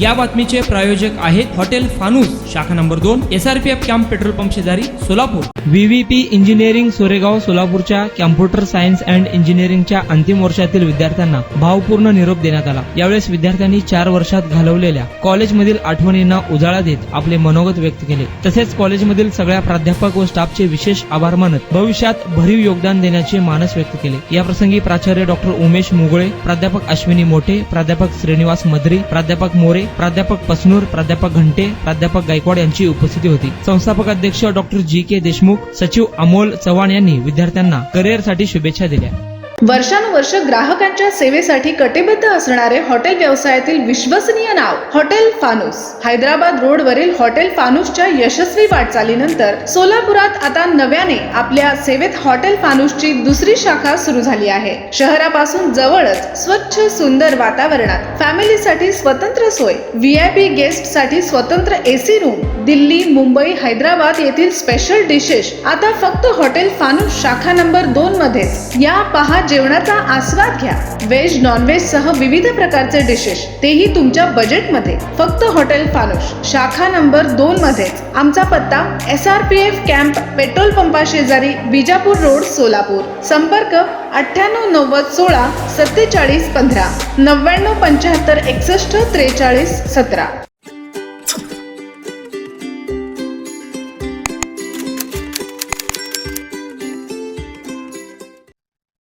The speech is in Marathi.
या बातमीचे प्रायोजक आहेत हॉटेल फानूस शाखा नंबर दोन S R P F camp petrol pump शेजारी सोलापूर. व्हीव्हीपी इंजिनिअरिंग सोरेगाव सोलापूरच्या कॅम्प्युटर सायन्स अँड इंजिनिअरिंगच्या अंतिम वर्षातील विद्यार्थ्यांना भावपूर्ण निरोप देण्यात आला. यावेळेस विद्यार्थ्यांनी चार वर्षात घालवलेल्या कॉलेजमधील आठवणींना उजाळा देत आपले मनोगत व्यक्त केले. तसेच कॉलेजमधील सगळ्या प्राध्यापक व स्टाफचे विशेष आभार मानत भविष्यात भरीव योगदान देण्याचे मानस व्यक्त केले. या प्रसंगी प्राचार्य डॉक्टर उमेश मुगळे प्राध्यापक अश्विनी मोठे प्राध्यापक श्रीनिवास मद्री प्राध्यापक मोरे प्राध्यापक पसनूर प्राध्यापक घंटे प्राध्यापक गायकवाड यांची उपस्थिती होती. संस्थापक अध्यक्ष डॉक्टर जी के देशमुख सचिव अमोल चव्हाण यांनी विद्यार्थ्यांना करिअरसाठी शुभेच्छा दिल्या. वर्षानुवर्ष ग्राहकांच्या सेवेसाठी कटिबद्ध असणारे हॉटेल व्यवसायातील विश्वसनीय नाव हॉटेल फानूस. हैदराबाद रोडवरील हॉटेल फानूसच्या यशस्वी वाटचालीनंतर सोलापुरात आता नव्याने आपल्या सेवेत हॉटेल फानूसची दुसरी शाखा सुरू झाली आहे. शहरापासून जवळच स्वच्छ सुंदर वातावरणात फॅमिलीसाठी स्वतंत्र सोय व्ही आय पी गेस्टसाठी स्वतंत्र एसी रूम दिल्ली मुंबई हैदराबाद येथील स्पेशल डिशेस आता फक्त हॉटेल फानूस शाखा नंबर दोन मध्येच. या पहा जेवणाचा आस्वाद घ्या. व्हेज नॉनव्हेज सह विविध प्रकारचे डिशेस तेही तुमच्या बजेटमध्ये फक्त हॉटेल फानूस शाखा नंबर दोन मध्ये. आमचा पत्ता S R P F camp petrol पंपा शेजारी बिजापूर रोड सोलापूर. संपर्क अठ्ठ्याण्णव नव्वद सोळा सत्तेचाळीस पंधरा. नव्याण्णव पंच्याहत्तर एकसष्ट त्रेचाळीस सतरा.